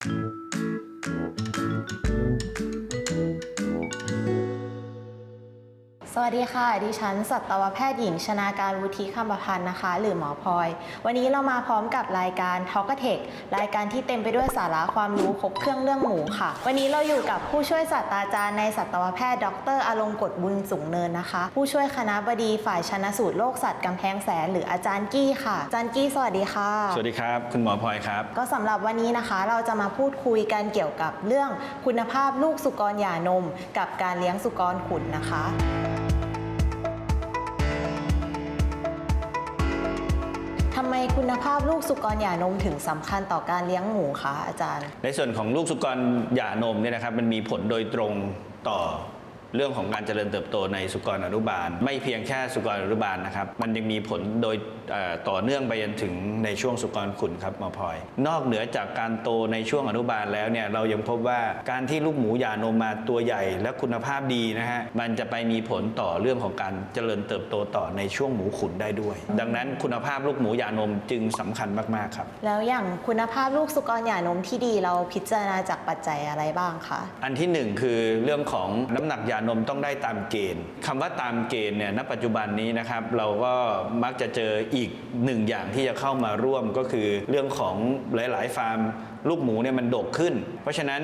thank you สวัสดีค่ะ ดิฉันสัตวแพทย์หญิงชนาการวุฒิคำประพันธ์นะคะ หรือหมอพลอย วันนี้เรามาพร้อมกับรายการ t a l k a t e c h รายการที่เต็มไปด้วยสาระความรู้ครบเครื่องเรื่องหมูค่ะ วันนี้เราอยู่กับผู้ช่วยศาสตราจารย์ในสัตวแพทย์ ดรอลงกฎบุญสูงเนินนะคะ ผู้ช่วยคณะบดีฝ่ายชนสูตรโรคสัตว์กำแพงแสนหรืออาจารย์กี้ค่ะ อาจารย์กี้สวัสดีค่ะ สวัสดีครับ คุณหมอพลอยครับ ก็สำหรับวันนี้นะคะ เราจะมาพูดคุยกันเกี่ยวกับเรื่องคุณภาพลูกสุกรหย่านม กับการเลี้ยงสุกรขุนนะคะ คุณภาพลูกสุกรหย่านมถึงสำคัญต่อการเลี้ยงหมูคะอาจารย์ ในส่วนของลูกสุกรหย่านมเนี่ยนะครับมันมีผลโดยตรงต่อ เรื่องของการเจริญเติบโตในสุกรอนุบาล ไม่เพียงแค่สุกรอนุบาลนะครับ มันยังมีผลโดยเอ่อต่อเนื่องไปจนถึงในช่วงสุกรขุนครับหมอพลอย นอกเหนือจากการโตในช่วงอนุบาลแล้วเนี่ยเรายังพบว่าการที่ลูกหมูหย่านมมาตัวใหญ่และคุณภาพดีนะฮะมันจะไปมีผลต่อเรื่องของการเจริญเติบโตต่อในช่วงหมูขุนได้ด้วย ดังนั้นคุณภาพลูกหมูหย่านมจึงสำคัญมากๆครับ แล้วอย่างคุณภาพลูกสุกรหย่านมที่ดีเราพิจารณาจากปัจจัยอะไรบ้างคะอันที่หนึ่งคือเรื่องของน้ำหนักยานมต้องได้ตามเกณฑ์คำว่าตามเกณฑ์เนี่ยณปัจจุบันนี้นะครับเราก็มักจะเจออีกหนึ่งอย่างที่จะเข้ามาร่วมก็คือเรื่องของหลาย ๆ ฟาร์ม ลูกหมูเนี่ยมันดกขึ้น เพราะฉะนั้น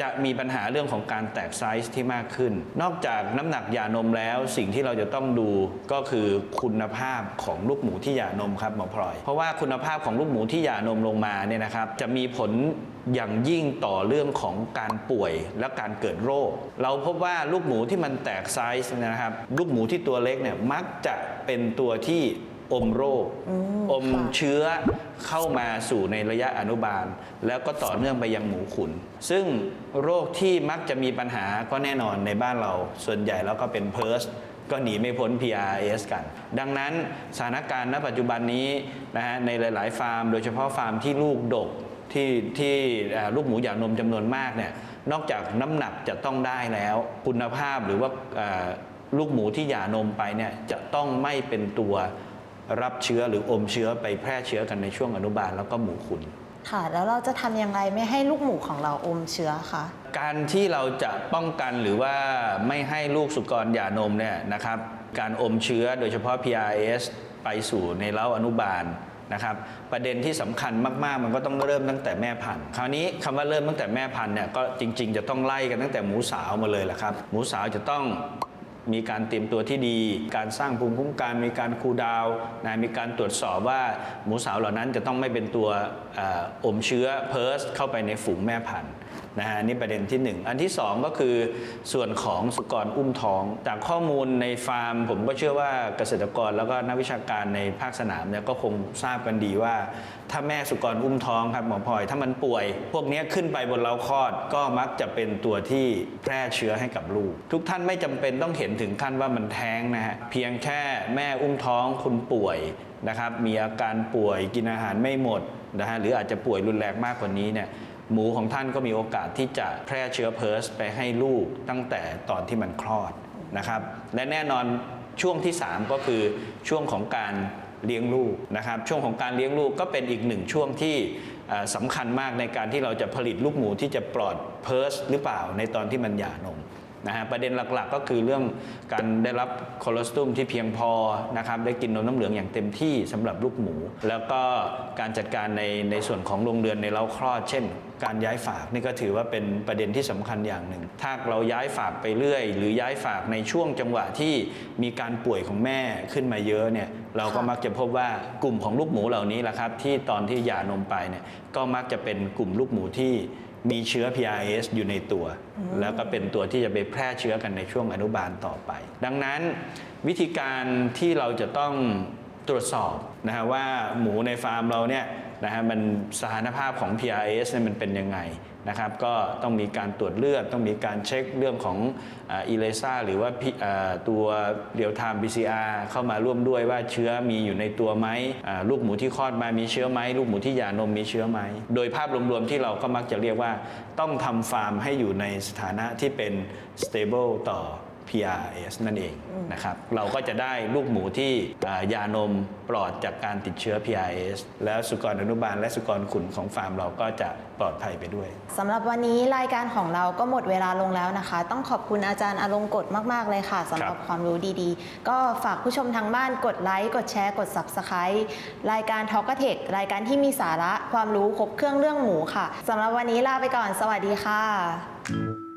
จะมีปัญหาเรื่องของการแตกไซส์ที่มากขึ้น นอกจากน้ำหนักยานมแล้ว สิ่งที่เราจะต้องดูก็คือคุณภาพของลูกหมูที่ยานมครับหมอพลอย เพราะว่าคุณภาพของลูกหมูที่ยานมลงมาเนี่ยนะครับ จะมีผลอย่างยิ่งต่อเรื่องของการป่วยและการเกิดโรค เราพบว่าลูกหมูที่มันแตกไซส์นะครับ ลูกหมูที่ตัวเล็กเนี่ยมักจะเป็นตัวที่ อมโรค อมค่ะเชื้อเข้ามาสู่ในระยะอนุบาล แล้วก็ต่อเนื่องไปยังหมูขุน ซึ่งโรคที่มักจะมีปัญหาก็แน่นอนในบ้านเรา ส่วนใหญ่แล้วก็เป็นเพิร์สก็หนีไม่พ้น PRS กัน ดังนั้นสถานการณ์ณปัจจุบันนี้นะฮะในหลาย ๆ ฟาร์ม โดยเฉพาะฟาร์มที่ลูกดกที่ที่เอ่อลูกหมูหย่านมจำนวนมากเนี่ยนอกจากน้ำหนักจะต้องได้แล้ว คุณภาพหรือว่าเอ่อลูกหมูที่หย่านมไปเนี่ยจะต้องไม่เป็นตัว รับเชื้อหรืออมเชื้อไปแพร่เชื้อกันในช่วงอนุบาลแล้วก็หมูขุนค่ะ แล้วเราจะทำยังไงไม่ให้ลูกหมูของเราอมเชื้อคะการที่เราจะป้องกันหรือว่าไม่ให้ลูกสุกรหย่านมเนี่ยนะครับ การอมเชื้อโดยเฉพาะ PRS ไปสู่ในเล้าอนุบาลนะครับประเด็นที่สำคัญมาก ๆ มันก็ต้องเริ่มตั้งแต่แม่พันธุ์ คราวนี้คำว่าเริ่มตั้งแต่แม่พันธุ์เนี่ยก็จริง ๆ จะต้องไล่กันตั้งแต่หมูสาวมาเลยแหละครับ หมูสาวจะต้อง มีการเตรียมตัวที่ดี การสร้างภูมิคุ้มกันมีการคูลดาวน์นะมีการตรวจสอบว่าหมูสาวเหล่านั้นจะต้องไม่เป็นตัวอออมเชื้อเพิร์สเข้าไปในฝูงแม่พันธุ์ นะฮะนี่ประเด็นที่หนึ่งอันที่สองก็คือส่วนของสุกรอุ้มท้อง จากข้อมูลในฟาร์ม ผมก็เชื่อว่าเกษตรกรแล้วก็นักวิชาการในภาคสนามเนี่ยก็คงทราบกันดีว่า ถ้าแม่สุกรอุ้มท้องครับหมอพลอยถ้ามันป่วย พวกนี้ขึ้นไปบนเล้าคลอดก็มักจะเป็นตัวที่แพร่เชื้อให้กับลูก ทุกท่านไม่จำเป็นต้องเห็นถึงขั้นว่ามันแท้งนะฮะเพียงแค่แม่อุ้มท้องคุณป่วยนะครับมีอาการป่วยกินอาหารไม่หมดนะฮะหรืออาจจะป่วยรุนแรงมากกว่านี้เนี่ย หมูของท่านก็มีโอกาสที่จะแพร่เชื้อเพิร์สไปให้ลูกตั้งแต่ตอนที่มันคลอดนะครับและแน่นอนช่วงที่ 3 ก็คือช่วงของการเลี้ยงลูกนะครับช่วงของการเลี้ยงลูกก็เป็นอีกหนึ่งช่วงที่สำคัญมากในการที่เราจะผลิตลูกหมูที่จะปลอดเพิร์สหรือเปล่าในตอนที่มันหย่านม นะฮะประเด็นหลักๆ ก็คือเรื่องการได้รับโคโลสเตูมที่เพียงพอนะครับได้กินนมน้ำเหลืองอย่างเต็มที่สำหรับลูกหมู แล้วก็การจัดการในในส่วนของโรงเรือนในเล้าคลอด เช่น การย้ายฝากนี่ก็ถือว่าเป็นประเด็นที่สำคัญอย่างหนึ่ง ถ้าเราย้ายฝากไปเรื่อย หรือย้ายฝากในช่วงจังหวะที่มีการป่วยของแม่ขึ้นมาเยอะเนี่ยเราก็มักจะพบว่ากลุ่มของลูกหมูเหล่านี้แหละครับที่ตอนที่หย่านมไปเนี่ยก็มักจะเป็นกลุ่มลูกหมูที่ มีเชื้อ PRS อยู่ในตัว แล้วก็เป็นตัวที่จะไปแพร่เชื้อกันในช่วงอนุบาลต่อไป ดังนั้นวิธีการที่เราจะต้องตรวจสอบนะฮะว่าหมูในฟาร์มเราเนี่ยนะฮะมันสถานภาพของ PRS เนี่ยมันเป็นยังไง นะครับก็ต้องมีการตรวจเลือด ต้องมีการเช็คเรื่องของอีเลซ่าหรือว่าตัวเดียวไทม์ PCR เข้ามาร่วมด้วยว่าเชื้อมีอยู่ในตัวไหมลูกหมูที่คลอดมามีเชื้อไหมลูกหมูที่หย่านมมีเชื้อไหมโดยภาพรวมๆที่เราก็มักจะเรียกว่าต้องทำฟาร์มให้อยู่ในสถานะที่เป็น stable ต่อ PRS นั่นเองนะครับเราก็จะได้ลูกหมูที่อ่ายานมปลอดจากการติดเชื้อ PRS แล้วสุกรอนุบาลและสุกรขุนของฟาร์มเราก็จะปลอดภัยไปด้วยสำหรับวันนี้รายการของเราก็หมดเวลาลงแล้วนะคะ ต้องขอบคุณอาจารย์อลงกฎมาก ๆ เลยค่ะสำหรับครับความรู้ดีๆ ก็ฝากผู้ชมทางบ้านกดไลค์กดแชร์กด Subscribe รายการ t a l k ก t e c h รายการที่มีสาระความรู้ครบเครื่องเรื่องหมูค่ะสำหรับวันนี้ลาไปก่อน สวัสดีค่ะ